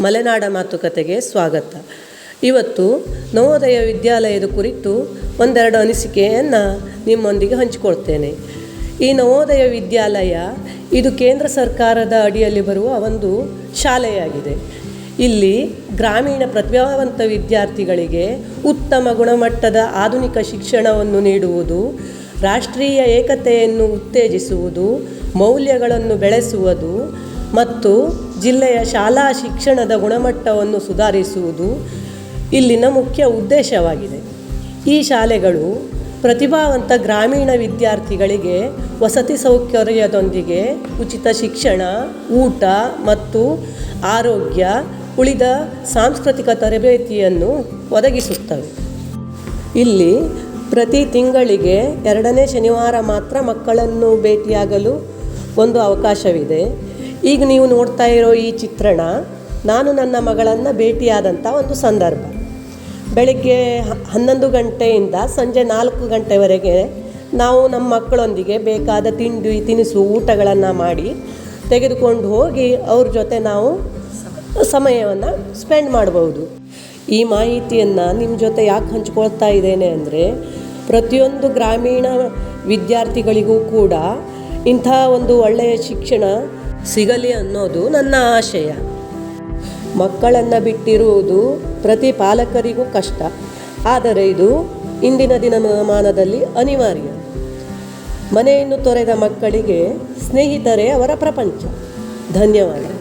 ಮಲೆನಾಡ ಮಾತುಕತೆಗೆ ಸ್ವಾಗತ. ಇವತ್ತು ನವೋದಯ ವಿದ್ಯಾಲಯದ ಕುರಿತು ಒಂದೆರಡು ಅನಿಸಿಕೆಯನ್ನು ನಿಮ್ಮೊಂದಿಗೆ ಹಂಚಿಕೊಳ್ತೇನೆ. ಈ ನವೋದಯ ವಿದ್ಯಾಲಯ ಇದು ಕೇಂದ್ರ ಸರ್ಕಾರದ ಅಡಿಯಲ್ಲಿ ಬರುವ ಒಂದು ಶಾಲೆಯಾಗಿದೆ. ಇಲ್ಲಿ ಗ್ರಾಮೀಣ ಪ್ರತಿಭಾವಂತ ವಿದ್ಯಾರ್ಥಿಗಳಿಗೆ ಉತ್ತಮ ಗುಣಮಟ್ಟದ ಆಧುನಿಕ ಶಿಕ್ಷಣವನ್ನು ನೀಡುವುದು, ರಾಷ್ಟ್ರೀಯ ಏಕತೆಯನ್ನು ಉತ್ತೇಜಿಸುವುದು, ಮೌಲ್ಯಗಳನ್ನು ಬೆಳೆಸುವುದು ಮತ್ತು ಜಿಲ್ಲೆಯ ಶಾಲಾ ಶಿಕ್ಷಣದ ಗುಣಮಟ್ಟವನ್ನು ಸುಧಾರಿಸುವುದು ಇಲ್ಲಿನ ಮುಖ್ಯ ಉದ್ದೇಶವಾಗಿದೆ. ಈ ಶಾಲೆಗಳು ಪ್ರತಿಭಾವಂತ ಗ್ರಾಮೀಣ ವಿದ್ಯಾರ್ಥಿಗಳಿಗೆ ವಸತಿ ಸೌಕರ್ಯದೊಂದಿಗೆ ಉಚಿತ ಶಿಕ್ಷಣ, ಊಟ ಮತ್ತು ಆರೋಗ್ಯ ಉಳಿದ ಸಾಂಸ್ಕೃತಿಕ ತರಬೇತಿಯನ್ನು ಒದಗಿಸುತ್ತವೆ. ಇಲ್ಲಿ ಪ್ರತಿ ತಿಂಗಳಿಗೆ ಎರಡನೇ ಶನಿವಾರ ಮಾತ್ರ ಮಕ್ಕಳನ್ನು ಭೇಟಿಯಾಗಲು ಒಂದು ಅವಕಾಶವಿದೆ. ಈಗ ನೀವು ನೋಡ್ತಾ ಇರೋ ಈ ಚಿತ್ರಣ ನಾನು ನನ್ನ ಮಗಳನ್ನು ಭೇಟಿಯಾದಂಥ ಒಂದು ಸಂದರ್ಭ. ಬೆಳಗ್ಗೆ ಹನ್ನೊಂದು ಗಂಟೆಯಿಂದ ಸಂಜೆ ನಾಲ್ಕು ಗಂಟೆವರೆಗೆ ನಾವು ನಮ್ಮ ಮಕ್ಕಳೊಂದಿಗೆ ಬೇಕಾದ ತಿಂಡಿ, ತಿನಿಸು, ಊಟಗಳನ್ನು ಮಾಡಿ ತೆಗೆದುಕೊಂಡು ಹೋಗಿ ಅವ್ರ ಜೊತೆ ನಾವು ಸಮಯವನ್ನು ಸ್ಪೆಂಡ್ ಮಾಡ್ಬೋದು. ಈ ಮಾಹಿತಿಯನ್ನು ನಿಮ್ಮ ಜೊತೆ ಯಾಕೆ ಹಂಚ್ಕೊಳ್ತಾ ಇದ್ದೇನೆ ಅಂದರೆ ಪ್ರತಿಯೊಂದು ಗ್ರಾಮೀಣ ವಿದ್ಯಾರ್ಥಿಗಳಿಗೂ ಕೂಡ ಇಂಥ ಒಂದು ಒಳ್ಳೆಯ ಶಿಕ್ಷಣ ಸಿಗಲಿ ಅನ್ನೋದು ನನ್ನ ಆಶಯ. ಮಕ್ಕಳನ್ನು ಬಿಟ್ಟಿರುವುದು ಪ್ರತಿ ಪಾಲಕರಿಗೂ ಕಷ್ಟ. ಆದರೆ ಇದು ಇಂದಿನ ದಿನಮಾನದಲ್ಲಿ ಅನಿವಾರ್ಯ. ಮನೆಯನ್ನು ತೊರೆದ ಮಕ್ಕಳಿಗೆ ಸ್ನೇಹಿತರೇ ಅವರ ಪ್ರಪಂಚ. ಧನ್ಯವಾದ.